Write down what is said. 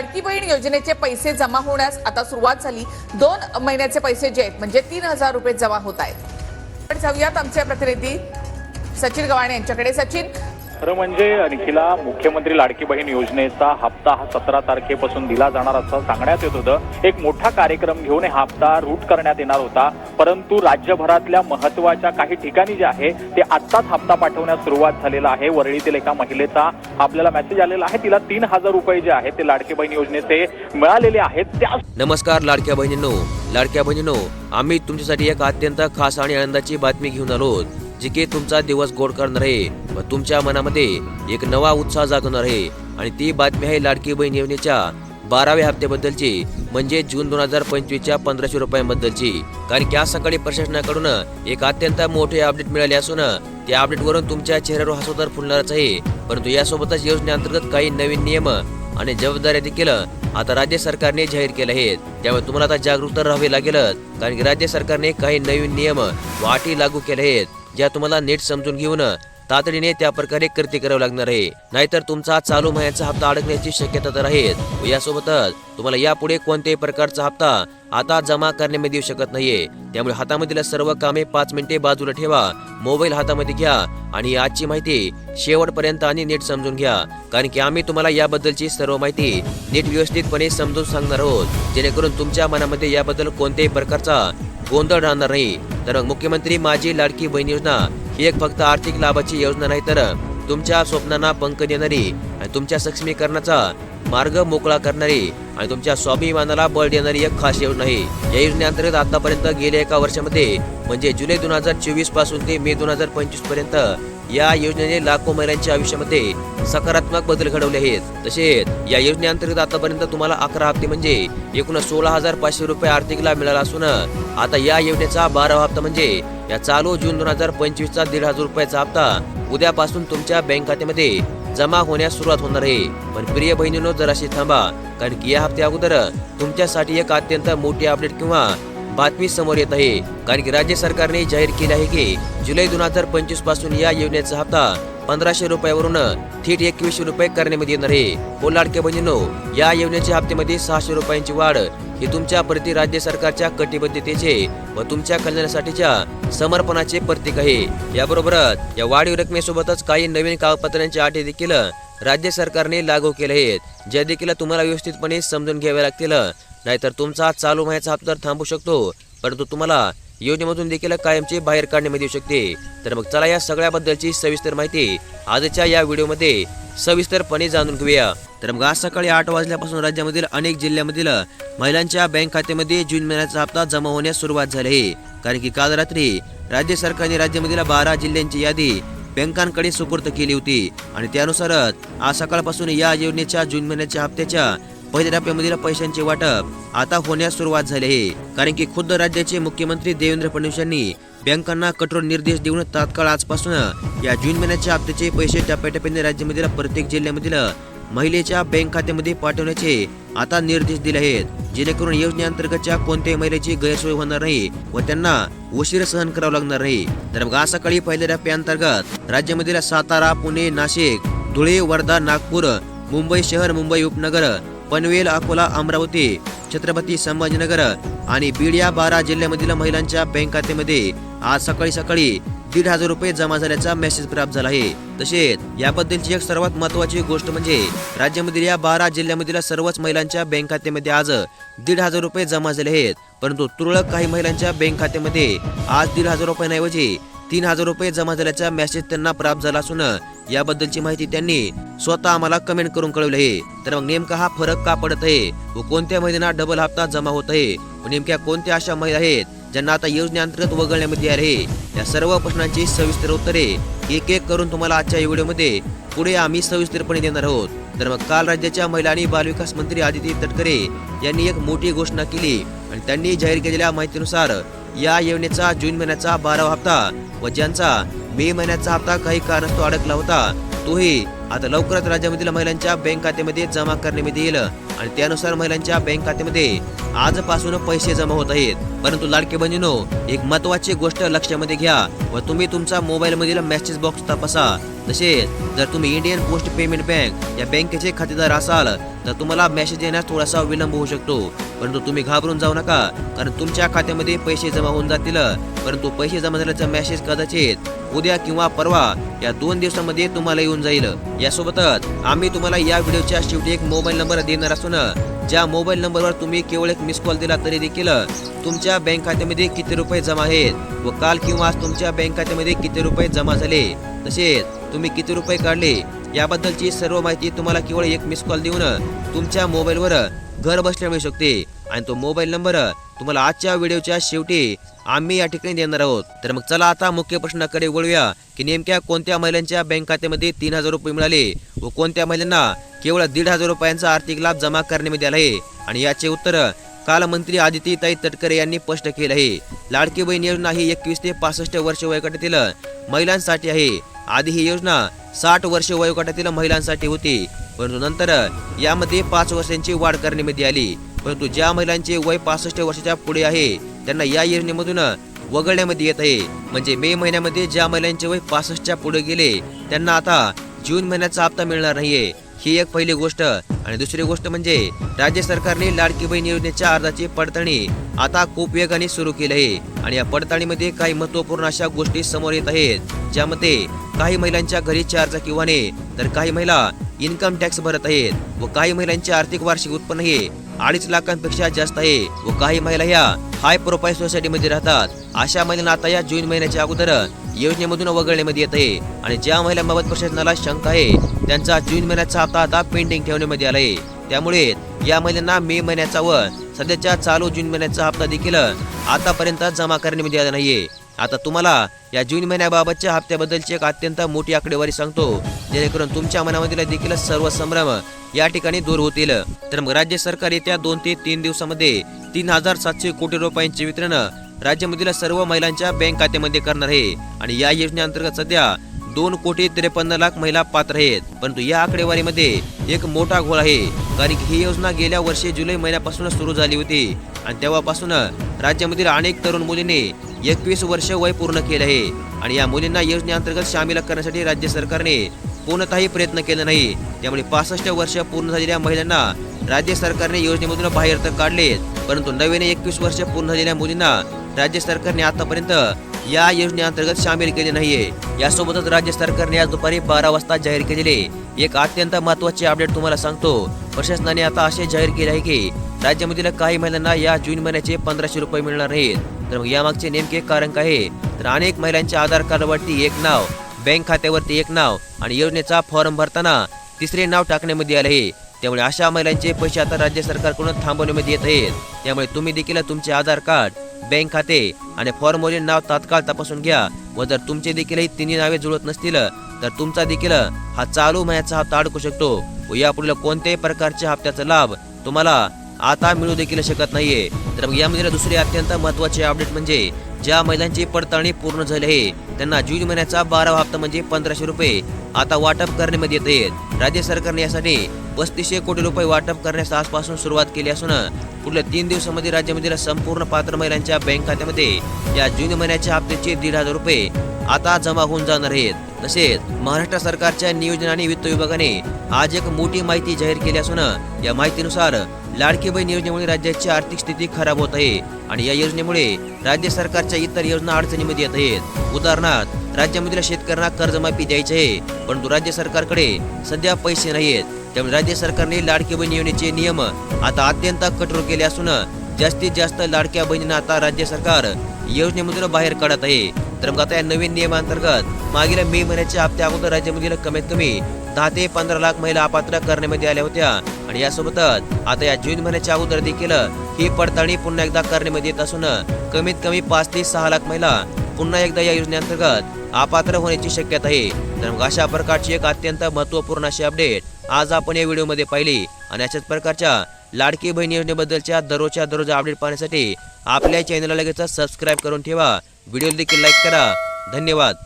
लाडकी बहीण योजनेचे पैसे जमा होण्यास आता सुरुवात झाली. दोन महिन्याचे पैसे जे आहेत म्हणजे तीन हजार रुपये जमा होत आहेत. पण जाऊयात आमचे प्रतिनिधी सचिन गव्हाणे यांच्याकडे. सचिन खरं म्हणजे निखिला मुख्यमंत्री लाडकी बहीण योजनेचा हप्ता हा सतरा तारखेपासून दिला जाणार असं सांगण्यात येत होतं. एक मोठा कार्यक्रम घेऊन हा हप्ता रूट करण्यात येणार होता. परंतु राज्यभरातल्या महत्त्वाच्या काही ठिकाणी जे आहे ते आत्ताच हप्ता पाठवण्यास सुरुवात झालेला आहे. वरळीतील एका महिलेचा आपल्याला मेसेज आलेला आहे. तिला तीन हजार रुपये जे आहेत ते लाडकी बहीण योजनेचे मिळालेले आहेत. त्या नमस्कार लाडक्या बहिणींनो. लाडक्या बहिणींनो आम्ही तुमच्यासाठी एक अत्यंत खास आणि आनंदाची बातमी घेऊन आलो जे की तुमचा दिवस गोड करणार आहे व तुमच्या मनामध्ये एक नवा उत्साह जागवणार. आहे आणि ती बातमी आहे लाडकी बहीण योजनेच्या बाराव्या हप्त्याबद्दलची म्हणजे जून दोन हजार पंचवीसच्या पंधराशे रुपयांबद्दलची. कारण की आज सकाळी प्रशासनाकडून एक अत्यंत मोठे अपडेट मिळाले असून त्या अपडेटवरून तुमच्या चेहऱ्यावर हसवदार फुलणारच आहे. परंतु यासोबतच योजनेअंतर्गत काही नवीन नियम आणि जबाबदाऱ्या देखील आता राज्य सरकारने जाहीर केले आहेत. त्यामुळे तुम्हाला आता जागरूक तर राहावे लागेलच. कारण की राज्य सरकारने काही नवीन नियम व अटी लागू केल्या आहेत. ज्या तुम्हाला नीट समजून घेऊन तातडीने त्या प्रकारे कृती करावं लागणार आहे. नाहीतर तुमचा चालू महिन्याचा हप्ता अडकण्याची शक्यता तर आहेच. यासोबतच तुम्हाला यापुढे कोणत्याही प्रकारचा हप्ता आता जमा करण्यामध्ये येऊ शकत नाहीये. त्यामुळे हातामधील सर्व कामे पाच मिनिटे बाजूला ठेवा मोबाईल हातामध्ये घ्या आणि आजची माहिती शेवटपर्यंत आणि नीट समजून घ्या. कारण की आम्ही तुम्हाला याबद्दलची सर्व माहिती नीट व्यवस्थितपणे समजून सांगणार आहोत. जेणेकरून तुमच्या मनामध्ये याबद्दल कोणत्याही प्रकारचा गोंधळ राहणार नाही. तर मुख्यमंत्री माझी लाडकी बहीण योजना ही एक फक्त आर्थिक लाभाची योजना नाही तर तुमच्या स्वप्नांना पंख देणारी आणि तुमच्या सक्षमीकरणाचा मार्ग मोकळा करणारी आणि तुमच्या स्वाभिमानाला बळ देणारी एक खास योजना आहे. या योजनेअंतर्गत आतापर्यंत गेल्या एका वर्षामध्ये म्हणजे जुलै दोन हजार चोवीसपासून ते मे दोन हजार पंचवीसपर्यंत या योजनेने लाखो महिलांच्या आयुष्यामध्ये सकारात्मक बदल घडवले आहेत. तसेच या योजनेअंतर्गत आतापर्यंत तुम्हाला अकरा हप्ते म्हणजे एकूण सोळा हजार पाचशे रुपये आर्थिक लाभ मिळाला असून आता या योजनेचा बारावा हप्ता म्हणजे या चालू जून दोन हजार पंचवीस चा दीड हजार रुपयाचा हप्ता उद्यापासून तुमच्या बँक खात्यामध्ये जमा होण्यास सुरुवात होणार आहे. पण प्रिय बहिणीनो जराशी थांबा कारण की या हप्त्या अगोदर तुमच्यासाठी एक अत्यंत मोठी अपडेट किंवा बातमी समोर येत आहे. कारण की राज्य सरकारने जाहीर केले आहे की जुलै दोन हजार पंचवीसपासून या योजनेचा हप्ता पंधराशे रुपयावरून थेट एकवीसशे रुपये करण्यामध्ये येणार आहे. हो लाडक्या बहिणीनो या योजनेच्या हप्त्यामध्ये सहाशे रुपयांची वाढ ही तुमच्या प्रति राज्य सरकारच्या कटिबद्धतेचे व तुमच्या कल्याणासाठीच्या समर्पणाचे प्रतीक आहे. याबरोबरच या वाढीव रकमेसोबतच काही नवीन कागदपत्रांच्या अटी देखील राज्य सरकारने लागू केले आहेत. ज्या देखील तुम्हाला व्यवस्थितपणे समजून घ्यावे लागतील. नाहीतर तुमचा चालू महिन्याचा हप्ता थांबू शकतो परंतु तुम्हाला योजनेमधून देखील कायमचे बाहेर काढण्यामध्ये येऊ शकते. तर मग चला या सगळ्याबद्दलची सविस्तर माहिती आजच्या या व्हिडिओमध्ये सविस्तरपणे जाणून घेऊया. तर मग आज सकाळी आठ वाजल्यापासून राज्यामधील अनेक जिल्ह्यामधील महिलांच्या बँक खात्यामध्ये जून महिन्याचा हप्ता जमा होण्यास सुरुवात झाली आहे. कारण की काल रात्री राज्य सरकारने राज्यामधील बारा जिल्ह्यांची यादी बँकांकडे सुपूर्द केली होती. आणि त्यानुसारच आज सकाळपासून या योजनेच्या जून महिन्याच्या हप्त्याच्या पहिल्या टप्प्यामधील पैशांचे वाटप आता होण्यास सुरुवात झाली आहे. कारण की खुद्द राज्याचे मुख्यमंत्री देवेंद्र फडणवीस यांनी बँकांना कठोर निर्देश देऊन तात्काळ आजपासून या जून महिन्याच्या हप्त्याचे पैसे टप्प्याटप्प्याने राज्यामधील प्रत्येक जिल्ह्यामधील महिलेच्या बँक खात्यामध्ये पाठवण्याचे आता निर्देश दिले आहेत. जेणेकरून योजनेअंतर्गतच्या कोणत्याही महिलेची गैरसोय होणार नाही व त्यांना उशीर सहन करावा लागणार नाही. तर मग आज सकाळी पहिल्या टप्प्याअंतर्गत राज्यामधील सातारा पुणे नाशिक धुळे वर्धा नागपूर मुंबई शहर मुंबई उपनगर पनवेल अकोला अमरावती छत्रपती संभाजीनगर आणि बीड या बारा जिल्ह्यामधील महिलांच्या बँक खात्यामध्ये आज सकाळी सकाळी दीड हजार रुपये जमा झाल्याचा मेसेज प्राप्त झाला आहे. तसेच याबद्दलची एक सर्वात महत्वाची गोष्ट म्हणजे राज्यामधील या बारा जिल्ह्यामधील सर्वच महिलांच्या बँक खात्यामध्ये आज दीड हजार रुपये जमा झाले आहेत. परंतु तुरळक काही महिलांच्या बँक खात्यामध्ये आज दीड हजार रुपयांऐवजी तीन हजार रुपये जमा झाल्याचा मेसेज त्यांना प्राप्त झाला असून याबद्दलची माहिती त्यांनी स्वतः आम्हाला कमेंट करून कळवली आहे. तर मग नेमका हा फरक का पडत आहे व कोणत्या महिन्यांना डबल हप्ता जमा होत आहे व नेमक्या कोणत्या अशा महिला आहेत ज्यांना आता योजनेअंतर्गत वगळण्यामध्ये आहे? या सर्व प्रश्नांची सविस्तर उत्तरे एक एक करून तुम्हाला आजच्या व्हिडिओमध्ये पुढे आम्ही सविस्तरपणे देणार आहोत. तर मग काल राज्याच्या महिला आणि बालविकास मंत्री आदिती तटकरे यांनी एक मोठी घोषणा केली आणि त्यांनी जाहीर केलेल्या माहितीनुसार या योजनेचा जून महिन्याचा बारावा हप्ता व ज्यांचा मे महिन्याचा हप्ता काही कारणास्तव अडकला होता तोही आता लवकरच राज्यामधील महिलांच्या बँक खात्यामध्ये जमा करण्यामध्ये येईल आणि त्यानुसार महिलांच्या बँक खात्यामध्ये आजपासून पैसे जमा होत आहेत. परंतु लाडके बहिणीनो एक महत्वाची गोष्ट लक्षामध्ये घ्या व तुम्ही तुमचा मोबाईल मधील मेसेज बॉक्स तपासा. तसेच जर तुम्ही इंडियन पोस्ट पेमेंट बँक या बँकेचे खातेदार असाल तर तुम्हाला मेसेज येण्यास थोडासा विलंब होऊ शकतो. परंतु तुम्ही घाबरून जाऊ नका कारण तुमच्या खात्यामध्ये पैसे जमा होऊन जातील. परंतु पैसे जमा झाल्याचा मेसेज कदाचित उद्या किंवा परवा या दोन दिवसामध्ये तुम्हाला येऊन जाईल. यासोबतच आम्ही तुम्हाला या व्हिडिओच्या शेवटी एक मोबाईल नंबर देणार असून ज्या मोबाईल नंबरवर तुम्ही केवळ एक मिस कॉल दिला तरी देखील तुमच्या बँक खात्यामध्ये किती रुपये जमा आहेत? व काल किंवा आज तुमच्या बँक खात्यामध्ये किती रुपये जमा झाले? तसेच तुम्ही किती रुपये काढले? याबद्दलची सर्व माहिती तुम्हाला केवळ एक मिस कॉल देऊन तुमच्या मोबाईलवर घर बसल्या मिळू शकते. आणि तो मोबाईल नंबर तुम्हाला आजच्या व्हिडिओच्या शेवटी आम्ही या ठिकाणी देणार आहोत. तर मग चला आता मुख्य प्रश्नाकडे वळूया की नेमक्या कोणत्या महिलांच्या बँक खात्यामध्ये तीन हजार रुपये मिळाले व कोणत्या महिलांना केवळ दीड हजार रुपयांचा आर्थिक लाभ जमा करण्यामध्ये आला आहे? आणि याचे उत्तर काल मंत्री आदितीताई तटकरे यांनी स्पष्ट केलं आहे. लाडकी बहीण योजना ही एकवीस ते पासष्ट वर्ष वयोगटातील महिलांसाठी आहे. आधी ही योजना साठ वर्ष वयोगटातील महिलांसाठी होती. परंतु नंतर यामध्ये पाच वर्षांची वाढ करण्यामध्ये आली. परंतु ज्या महिलांचे वय पासष्ट वर्षाच्या पुढे आहे त्यांना या योजनेमधून वगळण्यामध्ये येत आहे. म्हणजे मे महिन्यामध्ये ज्या महिलांचे वय पासष्टच्या पुढे गेले त्यांना आता जून महिन्याचा हप्ता मिळणार नाहीये. ही एक पहिली गोष्ट. आणि दुसरी गोष्ट म्हणजे राज्य सरकारने लाडकी बहीण योजनेच्या अर्जाची पडताळणी आता खूप वेगाने सुरू केली आहे. आणि या पडताळणीमध्ये काही महत्त्वपूर्ण अशा गोष्टी समोर येत आहेत ज्यामध्ये काही महिलांच्या घरी चार चाकी वाहने तर काही महिला इन्कम टॅक्स भरत आहेत व काही महिलांचे आर्थिक वार्षिक उत्पन्न हे अडीच लाखांपेक्षा जास्त आहे व काही महिला ह्या हाय प्रोफाईल सोसायटीमध्ये राहतात. अशा महिलांना आता या जून महिन्याच्या अगोदर योजनेमधून वगळण्यामध्ये येत आहे. आणि ज्या महिलांबाबत प्रशासनाला शंका आहे त्यांचा जून महिन्याचा हप्ता आता पेंडिंग ठेवण्यामध्ये आला आहे त्यामुळे या महिलांना मे महिन्याचा व सध्याच्या चालू जून महिन्याचा हप्ता देखील आतापर्यंत जमा करण्यामध्ये आला नाहीये. आता तुम्हाला या जून महिन्याबाबतच्या हप्त्याबद्दलची एक अत्यंत मोठी आकडेवारी सांगतो. जेणेकरून तुमच्या मनामधील देखील सर्व संभ्रम या ठिकाणी दूर होतील. तर मग राज्य सरकार येत्या दोन ते तीन दिवसामध्ये तीन हजार सातशे कोटी रुपयांचे वितरण राज्यामधील सर्व महिलांच्या बँक खात्यामध्ये करणार आहे. आणि या योजनेअंतर्गत सध्या दोन कोटी त्रेपन्न लाख महिला पात्र आहेत. परंतु या आकडेवारीमध्ये एक मोठा घोळ आहे. कारण की ही योजना गेल्या वर्षी जुलै महिन्यापासून सुरू झाली होती. आणि तेव्हापासून राज्यामधील अनेक तरुण मुलींनी एकवीस वर्ष वय पूर्ण केले आहे. आणि या मुलींना योजनेअंतर्गत सामील करण्यासाठी राज्य सरकारने कोणताही प्रयत्न केला नाही. त्यामुळे पासष्ट वर्ष पूर्ण झालेल्या महिलांना राज्य सरकारने योजनेमधून बाहेर तर काढले परंतु नवीन एकवीस वर्ष पूर्ण झालेल्या मुलींना राज्य सरकारने आतापर्यंत या योजनेअंतर्गत सामील केले नाहीये. यासोबतच राज्य सरकारने आज दुपारी बारा वाजता जाहीर केलेले एक अत्यंत महत्त्वाचे अपडेट तुम्हाला सांगतो. प्रशासनाने आता असे जाहीर केले आहे की राज्यामधील काही महिलांना या जून महिन्याचे पंधराशे रुपये मिळणार नाहीत तर मग यामागचे नेमके कारण काय आहे? तर अनेक महिलांच्या आधार कार्डवरती एक नाव बँक खात्यावरती एक नाव आणि योजनेचा फॉर्म भरताना तिसरे नाव टाकण्यामध्ये आले आहे. त्यामुळे अशा महिलांचे पैसे आता राज्य सरकारकडून थांबवण्यामध्ये येत आहेत. त्यामुळे तुम्ही देखील तुमचे आधार कार्ड बँक खाते आणि फॉर्मवरील नाव तात्काळ तपासून घ्या व जर तुमचे देखील ही तिन्ही नावे जुळत नसतील तर तुमचा देखील हा चालू महिन्याचा हप्ता अडकू शकतो व यापुढील कोणत्याही प्रकारच्या हप्त्याचा लाभ तुम्हाला आता मिळू देखील शकत नाहीये. तर मग यामध्ये दुसरे अत्यंत महत्त्वाचे अपडेट म्हणजे ज्या महिलांची पडताळणी पूर्ण झाली आहे त्यांना जून महिन्याचा बारावा हप्ता म्हणजे पंधराशे रुपये आता वाटप करण्यामध्ये येत आहेत. राज्य सरकारने यासाठी पस्तीसशे कोटी रुपये वाटप करण्यास आजपासून सुरुवात केली असून पुढल्या तीन दिवसामध्ये राज्यामधील संपूर्ण पात्र महिलांच्या बँक खात्यामध्ये या जून महिन्याच्या हप्त्याचे दीड हजार रुपये आता जमा होऊन जाणार आहेत. तसेच महाराष्ट्र सरकारच्या नियोजन आणि वित्त विभागाने आज एक मोठी माहिती जाहीर केली असून या माहितीनुसार लाडकी बहीण योजनेमुळे राज्याची आर्थिक स्थिती खराब होत आहे आणि या योजनेमुळे राज्य सरकारच्या इतर योजना अडचणीमध्ये येत आहेत. उदाहरणार्थ राज्यामधील शेतकऱ्यांना कर्जमाफी द्यायची आहे परंतु राज्य सरकारकडे सध्या पैसे नाहीत त्यामुळे राज्य सरकारने लाडकी बहीण योजनेचे नियम आता अत्यंत कठोर केले असून जास्तीत जास्त लाडक्या बहिणींना आता राज्य सरकार योजनेमधून बाहेर काढत आहे. तर मग आता या नवीन नियमांतर्गत मागील मे महिन्याच्या हप्त्या अगोदर राज्यामधील कमीत कमी दहा ते पंधरा लाख महिला अपात्र करण्यामध्ये आल्या होत्या. आणि यासोबतच आता या जून महिन्याच्या अगोदर देखील ही पडताळणी पुन्हा एकदा करण्यामध्ये येत असून कमीत कमी पाच ते सहा लाख महिला पुन्हा एकदा या योजनेअंतर्गत अपात्र होण्याची शक्यता आहे. तर मग अशा प्रकारची एक अत्यंत महत्त्वपूर्ण अशी अपडेट आज आपण या व्हिडिओमध्ये पाहिली. आणि अशाच प्रकारच्या लाडकी बहीण योजनेबद्दलच्या दररोजच्या दररोज अपडेट पाहण्यासाठी आपल्या चॅनलला लगेच सबस्क्राईब करून ठेवा. व्हिडिओ देखील लाईक करा. धन्यवाद.